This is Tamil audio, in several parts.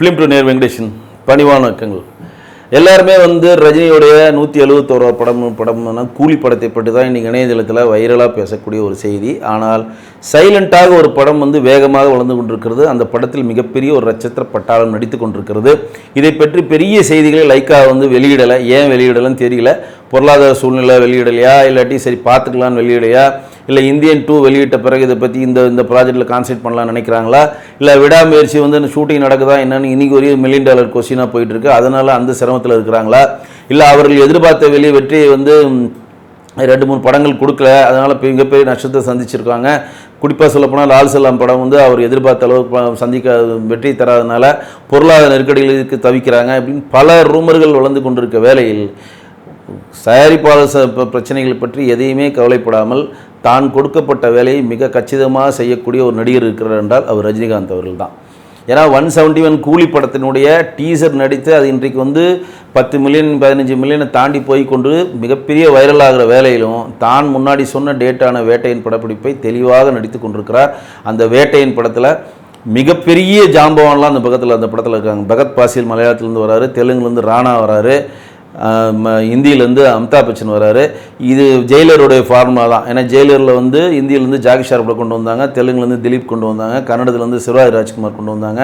ஃபிலிம் டு நேர் வெங்கடேஷன் பணிவான வணக்கங்கள் எல்லாருமே வந்து ரஜினியுடைய நூற்றி எழுபத்தோரா படம் படம்னா கூலி படத்தை பற்றி தான் இன்றைக்கி இணையதளத்தில் வைரலாக பேசக்கூடிய ஒரு செய்தி. ஆனால் சைலண்ட்டாக ஒரு படம் வந்து வேகமாக வளர்ந்து கொண்டிருக்கிறது. அந்த படத்தில் மிகப்பெரிய ஒரு நட்சத்திர பட்டாளம் நடித்து கொண்டிருக்கிறது. இதை பற்றி பெரிய செய்திகளை லைக்கா வந்து வெளியிடலை. ஏன் வெளியிடலைன்னு தெரியல. பொருளாதார சூழ்நிலை வெளியிடலையா? இல்லாட்டி சரி பார்த்துக்கலான்னு வெளியிடையா இல்லை இந்தியன் டூ வெளியிட்ட பிறகு இதை பற்றி இந்த இந்த ப்ராஜெக்ட்டில் கான்சென்ட் பண்ணலாம்னு நினைக்கிறாங்களா? இல்லை விடாமுயற்சி வந்து ஷூட்டிங் நடக்குதா என்னன்னு இன்றைக்கி ஒரு மில்லியன் டாலர் கொஸ்டினாக போயிட்டுருக்கு. அதனால் அந்த சிரமத்தில் இருக்கிறாங்களா? இல்லை அவர்கள் எதிர்பார்த்த வெளியே வெற்றியை வந்து ரெண்டு மூணு படங்கள் கொடுக்கல. அதனால் மிகப்பெரிய நஷ்டத்தை சந்திச்சிருக்காங்க. குறிப்பாக சொல்லப்போனால் லால் செல்லாம் படம் வந்து அவர் எதிர்பார்த்த அளவுக்கு சந்திக்க வெற்றி தராதனால பொருளாதார நெருக்கடிகளுக்கு தவிக்கிறாங்க அப்படின்னு பல ரூமர்கள் வளர்ந்து கொண்டிருக்க வேலையில் தயாரிப்பாளர் ச- பிரச்சனைகள் பற்றி எதையுமே கவலைப்படாமல் தான் கொடுக்கப்பட்ட வேலையை மிக கச்சிதமாக செய்யக்கூடிய ஒரு நடிகர் இருக்கிறார் என்றால் அவர் ரஜினிகாந்த் அவர்கள் தான் ஏன்னா ஒன் செவன்ட்டி ஒன் கூலி படத்தினுடைய டீசர் நடித்து அது இன்றைக்கு வந்து பத்து மில்லியன் பதினஞ்சு மில்லியனை தாண்டி போய் கொண்டு மிகப்பெரிய வைரல் ஆகிற வேலையிலும் தான் முன்னாடி சொன்ன டேட்டான வேட்டையின் படப்பிடிப்பை தெளிவாக நடித்து கொண்டிருக்கிறார். அந்த வேட்டையின் படத்தில் மிகப்பெரிய ஜாம்பவான்லாம் அந்த பக்கத்தில் அந்த படத்தில் இருக்காங்க. பகத் பாசில் மலையாளத்துலேருந்து வராரு தெலுங்குலேருந்து ராணா வராரு. இந்தியிலேருந்து அமிதாப் பச்சன் வராரு. இது ஜெயிலருடைய ஃபார்முலா தான். ஏன்னா ஜெயிலரில் வந்து இந்தியிலேருந்து ஜாகி ஷார்பில் கொண்டு வந்தாங்க தெலுங்குலேருந்து திலீப் கொண்டு வந்தாங்க கன்னடத்துலேருந்து சிவராஜ் ராஜ்குமார் கொண்டு வந்தாங்க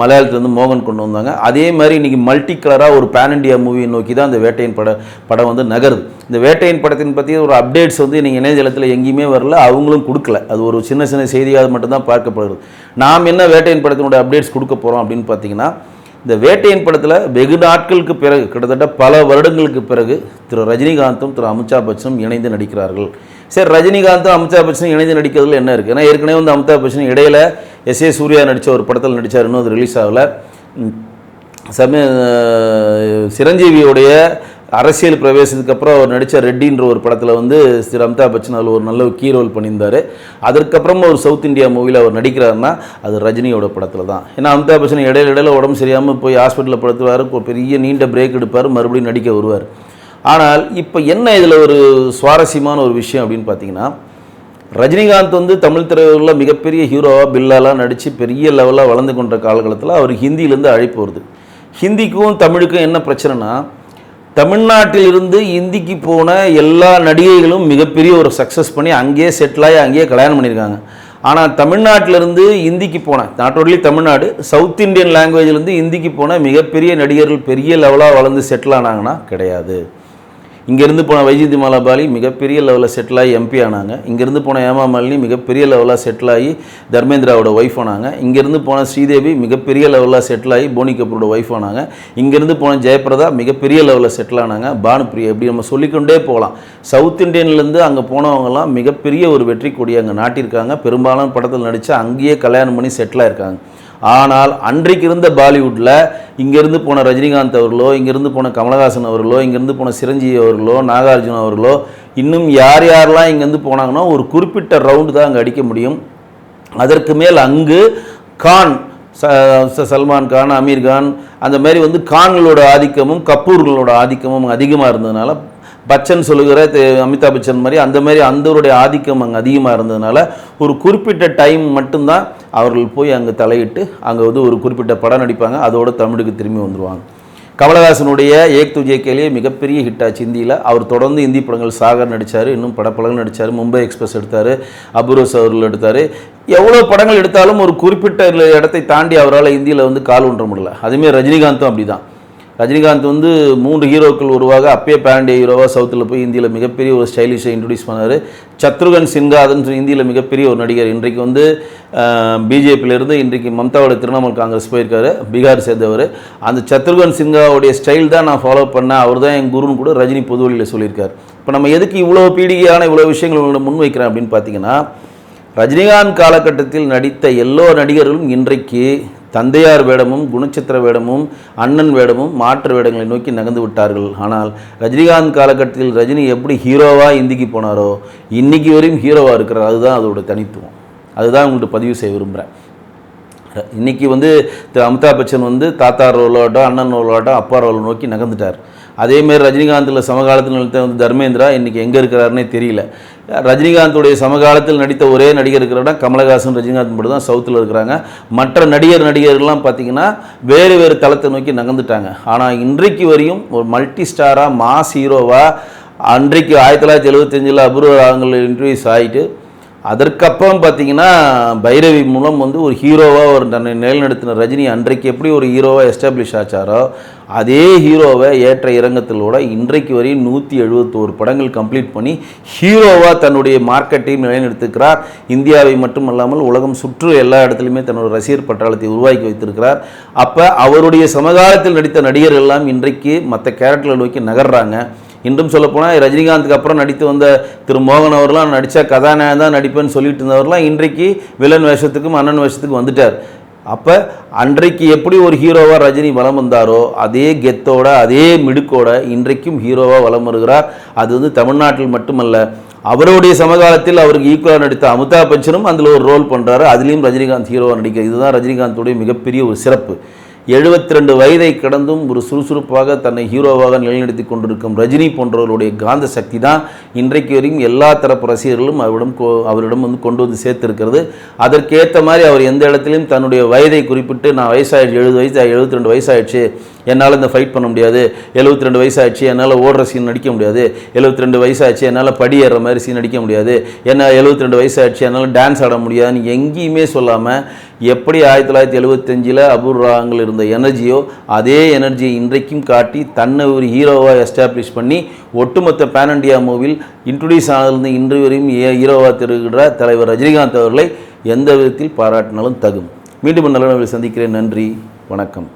மலையாளத்துலேருந்து மோகன் கொண்டு வந்தாங்க. அதே மாதிரி இன்றைக்கி மல்டி கலராக ஒரு பேன் இண்டியா மூவியை நோக்கி தான் இந்த வேட்டையின் பட படம் வந்து நகருது. இந்த வேட்டையின் படத்தின் பற்றி ஒரு அப்டேட்ஸ் வந்து நீங்கள் இணையதளத்தில் எங்கேயுமே வரல அவங்களும் கொடுக்கல. அது ஒரு சின்ன சின்ன செய்தியாக மட்டும்தான் பார்க்கப்படுது. நாம் என்ன வேட்டையின் படத்தினுடைய அப்டேட்ஸ் கொடுக்க போகிறோம் அப்படின்னு பார்த்தீங்கன்னா இந்த வேட்டையின் படத்தில் வெகு நாட்களுக்கு பிறகு கிட்டத்தட்ட பல வருடங்களுக்கு பிறகு திரு ரஜினிகாந்தும் திரு அமிதாப் பச்சனும் இணைந்து நடிக்கிறார்கள். சரி ரஜினிகாந்தும் அமிதாப் பச்சனும் இணைந்து நடிக்கிறதுல என்ன இருக்குது ஏன்னா ஏற்கனவே வந்து அமிதாப் பச்சன் இடையில எஸ் ஏ சூர்யா நடித்த ஒரு படத்தில் நடித்தார் இன்னும் அது ரிலீஸ் ஆகலை. சமய சிரஞ்சீவியோடைய அரசியல் பிரவேசத்துக்கு அப்புறம் அவர் நடித்த ரெட்டின்ற ஒரு படத்தில் வந்து திரு அமிதாப் பச்சன் அதில் ஒரு நல்ல கீ ரோல் பண்ணியிருந்தார். அதுக்கப்புறம் ஒரு சவுத் இந்தியா மூவியில் அவர் நடிக்கிறாருன்னா அது ரஜினியோட படத்தில் தான். ஏன்னா அமிதாப் பச்சன் இடையில இடையில உடம்பு சரியாமல் போய் ஹாஸ்பிட்டலில் படுத்துவார் ஒரு பெரிய நீண்ட பிரேக் எடுப்பார் மறுபடியும் நடிக்க வருவார். ஆனால் இப்போ என்ன இதில் ஒரு சுவாரஸ்யமான ஒரு விஷயம் அப்படின்னு பார்த்தீங்கன்னா ரஜினிகாந்த் வந்து தமிழ் திரையுலகில் மிகப்பெரிய ஹீரோவாக பில்லாலாம் நடித்து பெரிய லெவலாக வளர்ந்து கொண்ட காலகட்டத்தில் அவர் ஹிந்தியிலேருந்து அழைப்பு வருது. ஹிந்திக்கும் தமிழுக்கும் என்ன பிரச்சனைனா தமிழ்நாட்டிலிருந்து இந்திக்கு போன எல்லா நடிகைகளும் மிகப்பெரிய ஒரு சக்ஸஸ் பண்ணி அங்கேயே செட்டில் ஆகி அங்கேயே கல்யாணம் பண்ணியிருக்காங்க. ஆனால் தமிழ்நாட்டிலிருந்து இந்திக்கு போன not only Tamil Nadu south Indian லாங்குவேஜ்லேருந்து இந்திக்கு போன மிகப்பெரிய நடிகர்கள் பெரிய லெவலாக வளர்ந்து செட்டில் ஆனாங்கன்னா கிடையாது. இங்கேருந்து போன வைஜிந்தி மாலாபாலி மிகப்பெரிய லெவலில் செட்டில் ஆகி எம்பி ஆனாங்க. இங்கேருந்து போன ஏமா மாலினி மிகப்பெரிய லெவலில் செட்டில் ஆகி தர்மேந்திராவோட ஒய்ஃப் ஆனாங்க. இங்கேருந்து போன ஸ்ரீதேவி மிகப்பெரிய லெவலில் செட்டில் ஆகி போனி கபூரோட ஒய்ஃப் ஆனாங்க. இங்கேருந்து போன ஜெயபிரதா மிகப்பெரிய லெவலில் செட்டில் ஆனாங்க. பானுப்ரியா இப்படி நம்ம சொல்லிக்கொண்டே போகலாம். சவுத் இந்தியன்லேருந்து அங்கே போனவங்கலாம் மிகப்பெரிய ஒரு வெற்றி கொடி அங்கே நாட்டியிருக்காங்க. பெரும்பாலான படத்தில் நடித்து அங்கேயே கல்யாணம் பண்ணி செட்டில் ஆயிருக்காங்க. ஆனால் அன்றைக்கு இருந்த பாலிவுட்டில் இங்கேருந்து போன ரஜினிகாந்த் அவர்களோ இங்கேருந்து போன கமலஹாசன் அவர்களோ இங்கேருந்து போன சிரஞ்சீவி அவர்களோ நாகார்ஜுன அவர்களோ இன்னும் யார் யாரெல்லாம் இங்கேருந்து போனாங்கன்னா ஒரு குறிப்பிட்ட ரவுண்டு தான் அங்கே அடிக்க முடியும். அதற்கு மேல் அங்கு கான் ச- சல்மான் கான் அமீர் கான் அந்த மாதிரி வந்து கான்களோட ஆதிக்கமும் கபூர்களோட ஆதிக்கமும் அதிகமாக இருந்ததுனால பச்சன் சொல்லுகிற தெ- அமிதாப் பச்சன் மாதிரி அந்த மாதிரி அந்தவருடைய ஆதிக்கம் அங்கே அதிகமாக இருந்ததுனால ஒரு குறிப்பிட்ட டைம் மட்டும்தான் அவர்கள் போய் அங்கே தலையிட்டு அங்கே வந்து ஒரு குறிப்பிட்ட படம் நடிப்பாங்க. அதோட தமிழுக்கு திரும்பி வந்துடுவாங்க கமலஹாசனுடைய ஏக் துஜே கேலியே மிகப்பெரிய ஹிட் ஆச்சு ஹிந்தியில் அவர் தொடர்ந்து இந்தி படங்கள் சாகர் நடித்தார் இன்னும் படப்படங்கள் நடித்தார் மும்பை எக்ஸ்பிரஸ் எடுத்தார் அபுரோஸ் அவர்கள் எடுத்தார். எவ்வளோ படங்கள் எடுத்தாலும் ஒரு குறிப்பிட்ட இடத்தை தாண்டி அவரால் இந்தியில் வந்து கால் ஒன்ற முடியல. அதுமாரி ரஜினிகாந்தும் அப்படி தான் ரஜினிகாந்த் வந்து மூன்று ஹீரோக்கள் உருவாக அப்பே பேண்டிய ஹீரோவாக சவுத்தில் போய் இந்தியில் மிகப்பெரிய ஒரு ஸ்டைலிஷை இன்ட்ரடியூஸ் பண்ணார். சத்ருகன் சின்ஹாதன் இந்தியில் மிகப்பெரிய ஒரு நடிகர். இன்றைக்கு வந்து பிஜேபியிலேருந்து இன்றைக்கு மம்தாவோட திரிணாமுல் காங்கிரஸ் போயிருக்காரு பீகார் சேர்ந்தவர். அந்த சத்ருகன் சின்காவுடைய ஸ்டைல் தான் நான் ஃபாலோ பண்ணேன் அவர் தான் என் குருன்னு கூட ரஜினி பொதுவெளியில் சொல்லியிருக்கார். இப்போ நம்ம எதுக்கு இவ்வளோ பீடிகையான இவ்வளோ விஷயங்கள் உங்களை முன்வைக்கிறேன் அப்படின்னு பார்த்தீங்கன்னா ரஜினிகாந்த் காலகட்டத்தில் நடித்த எல்லோ நடிகர்களும் இன்றைக்கு தந்தையார் வேடமும் குணச்சித்திர வேடமும் அண்ணன் வேடமும் மாற்று வேடங்களை நோக்கி நகர்ந்து விட்டார்கள். ஆனால் ரஜினிகாந்த் காலகட்டத்தில் ரஜினி எப்படி ஹீரோவாக இந்திக்கு போனாரோ இன்றைக்கி வரையும் ஹீரோவாக இருக்கிறார். அதுதான் அதோட தனித்துவம். அதுதான் உங்கள்கிட்ட பதிவு செய்ய விரும்புகிறேன் இன்னைக்கு வந்து திரு அமிதாப் பச்சன் வந்து தாத்தா ரோலோட அண்ணன் ரோலோட அப்பா ரோல் நோக்கி நகர்ந்துட்டார். அதேமாரி ரஜினிகாந்தில் சமகாலத்தில் நடித்த வந்து தர்மேந்திரா இன்றைக்கி எங்கே இருக்கிறாருன்னே தெரியல. ரஜினிகாந்துடைய சமகாலத்தில் நடித்த ஒரே நடிகர் இருக்கிறனா கமலஹாசன் ரஜினிகாந்த் மட்டும் தான் சவுத்தில் இருக்கிறாங்க. மற்ற நடிகர் நடிகர்கள்லாம் பார்த்திங்கன்னா வேறு வேறு தளத்தை நோக்கி நகர்ந்துட்டாங்க. ஆனால் இன்றைக்கு வரையும் ஒரு மல்டி ஸ்டாராக மாஸ் ஹீரோவாக அன்றைக்கு ஆயிரத்தி தொள்ளாயிரத்தி எழுபத்தஞ்சில் அபூர்வ ராகங்கள் இன்ட்ரடியூஸ் ஆகிட்டு அதற்கப்புறம் பார்த்தீங்கன்னா பைரவி மூலம் வந்து ஒரு ஹீரோவாக ஒரு தன்னை நிலைநடத்தின ரஜினி அன்றைக்கு எப்படி ஒரு ஹீரோவாக எஸ்டாப்ளிஷ் ஆச்சாரோ அதே ஹீரோவை ஏற்ற இறங்கத்திலோட இன்றைக்கு வரையும் நூற்றி எழுபத்தோரு படங்கள் கம்ப்ளீட் பண்ணி ஹீரோவாக தன்னுடைய மார்க்கெட்டையும் நிலைநிறுத்திருக்கிறார் இந்தியாவை மட்டுமல்லாமல் உலகம் சுற்று எல்லா இடத்துலையுமே தன்னோட ரசிகர் பட்டாளத்தை உருவாக்கி வைத்திருக்கிறார். அப்போ அவருடைய சமகாலத்தில் நடித்த நடிகர்கள் எல்லாம் இன்றைக்கு மற்ற கேரக்டர்களை நோக்கி நகர்றாங்க. இன்றும் சொல்லப்போனால் ரஜினிகாந்துக்கு அப்புறம் நடித்து வந்த திரு மோகன் அவர்லாம் நடித்தா கதாநாயகன் தான் நடிப்பேன்னு சொல்லிட்டு இருந்தவர்லாம் இன்றைக்கு வில்லன் வேஷத்துக்கும் அண்ணன் வேஷத்துக்கும் வந்துட்டார். அப்போ அன்றைக்கு எப்படி ஒரு ஹீரோவாக ரஜினி வலம் வந்தாரோ அதே கெத்தோட அதே மிடுக்கோட இன்றைக்கும் ஹீரோவாக வலம் வருகிறார். அது வந்து தமிழ்நாட்டில் மட்டுமல்ல அவருடைய சமகாலத்தில் அவருக்கு ஈக்குவலாக நடித்த அமிதாப் பச்சனும் அதில் ஒரு ரோல் பண்ணுறாரு அதுலேயும் ரஜினிகாந்த் ஹீரோவாக நடிக்க இதுதான் ரஜினிகாந்தோடைய மிகப்பெரிய ஒரு சிறப்பு. எழுபத்தி ரெண்டு வயதை கடந்தும் ஒரு சுறுசுறுப்பாக தன்னை ஹீரோவாக நிலைநிறுத்தி கொண்டிருக்கும் ரஜினி போன்றவர்களுடைய காந்த சக்தி தான் இன்றைக்கு வரையும் எல்லா தரப்பு ரசிகர்களும் அவரிடம் அவரிடம் வந்து கொண்டு வந்து சேர்த்திருக்கிறது. அதற்கேற்ற மாதிரி அவர் எந்த இடத்துலையும் தன்னுடைய வயதை குறிப்பிட்டு நான் வயசாகிடுச்சு எழுபது வயசு எழுபத்தி ரெண்டு வயசாகிடுச்சு என்னால் இந்த ஃபைட் பண்ண முடியாது. எழுபத்தி ரெண்டு வயசாகிடுச்சு என்னால் ஓடுற சீன் நடிக்க முடியாது. எழுபத்தி ரெண்டு வயசாகிடுச்சு என்னால் படி ஏறுற மாதிரி சீன் நடிக்க முடியாது. என்ன எழுபத்தி ரெண்டு வயசாகிடுச்சு என்னால் டான்ஸ் ஆட முடியாதுன்னு எங்கேயுமே சொல்லாமல் எப்படி ஆயிரத்தி தொள்ளாயிரத்தி எழுபத்தஞ்சில் அபூர்வாங்கள் இருந்த எனர்ஜியோ அதே எனர்ஜியை இன்றைக்கும் காட்டி தன்னை ஒரு ஹீரோவாக எஸ்டாப்ளிஷ் பண்ணி ஒட்டுமொத்த பேன் இண்டியா மூவில் இன்ட்ரடியூஸ் ஆனதுலேருந்து இன்று வரையும் ஹீரோவாக திருகிற தலைவர் ரஜினிகாந்த் அவர்களை எந்த விதத்தில் பாராட்டினாலும் தகும். மீண்டும் நல்ல சந்திக்கிறேன். நன்றி. வணக்கம்.